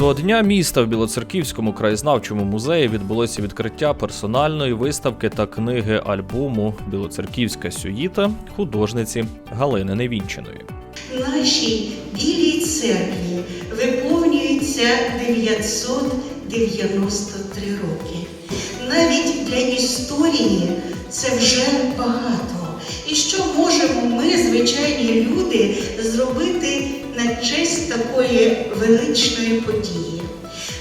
До Дня міста в Білоцерківському краєзнавчому музеї відбулося відкриття персональної виставки та книги альбому Білоцерківська сюїта художниці Галини Невінчиної. Нашій білій церкві виповнюється 993 роки. Навіть для історії це вже багато. І що можемо ми, звичайні люди, зробити на честь такої величної події?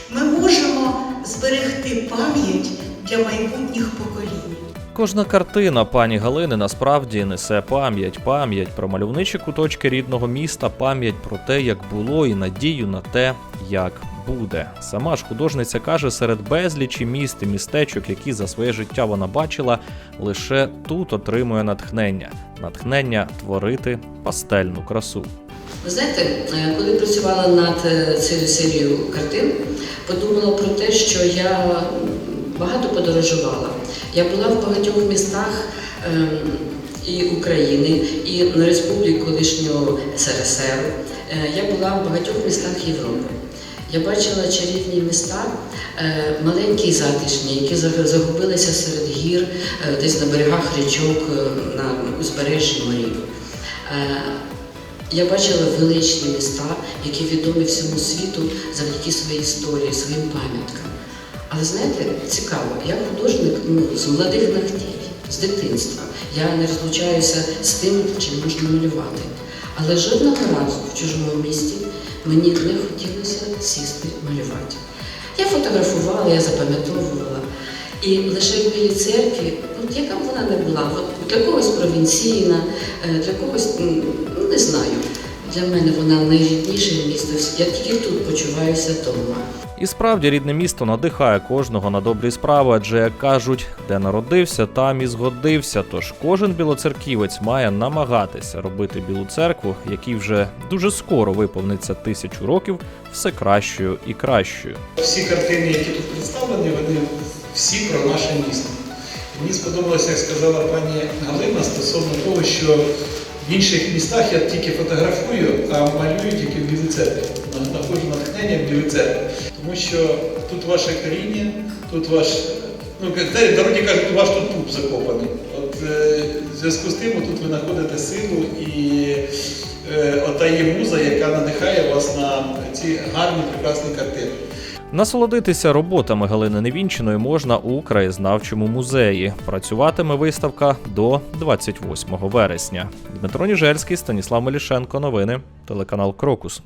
Ми можемо зберегти пам'ять для майбутніх поколінь. Кожна картина пані Галини насправді несе пам'ять, пам'ять про мальовничі куточки рідного міста, пам'ять про те, як було, і надію на те, як буде. Сама ж художниця каже, серед безлічі міст і містечок, які за своє життя вона бачила, лише тут отримує натхнення натхнення творити пастельну красу. Ви знаєте, е, коли працювала над е, цією серією картин, подумала про те, що я багато подорожувала. Я була в багатьох містах ем, і України, і на республіку колишнього СРСР. Е, Я була в багатьох містах Європи. Я бачила чарівні міста, е, маленькі і затишні, які за- загубилися серед гір, е, десь на берегах річок, е, на узбережжі морів. Я бачила величні міста, які відомі всьому світу завдяки своїй історії, своїм пам'яткам. Але знаєте, цікаво, я художник ну, з молодих ногтей, з дитинства. Я не розлучаюся з тим, чим можна малювати. Але жодного разу в чужому місті мені не хотілося сісти малювати. Я фотографувала, я запам'ятовувала. І лише в Білій церкві, от яка б вона не була, от для когось провінційна, е, для когось, ну не знаю. Для мене вона найрідніше місто. Я тільки тут почуваюся вдома. І справді рідне місто надихає кожного на добрі справи, адже як кажуть, де народився, там і згодився. Тож кожен білоцерківець має намагатися робити білу церкву, якій вже дуже скоро виповниться тисячу років, все кращою і кращою. Всі картини, які тут представлені, вони всі про наше місто. Мені сподобалося, як сказала пані Галина, стосовно того, що в інших містах я тільки фотографую, а малюю тільки в Білій церкві. Знаходжу натхнення в Білій церкві. Тому що тут ваше коріння, тут ваш. Ну, народі кажуть, ваш тут пуп закопаний. От е, в зв'язку з тим тут ви знаходите силу і е, ота є муза, яка надихає вас на ці гарні, прекрасні картини. Насолодитися роботами Галини Невінчиної можна у краєзнавчому музеї. Працюватиме виставка до 28 вересня. Дмитро Ніжельський, Станіслав Мелішенко. Новини, телеканал Крокус.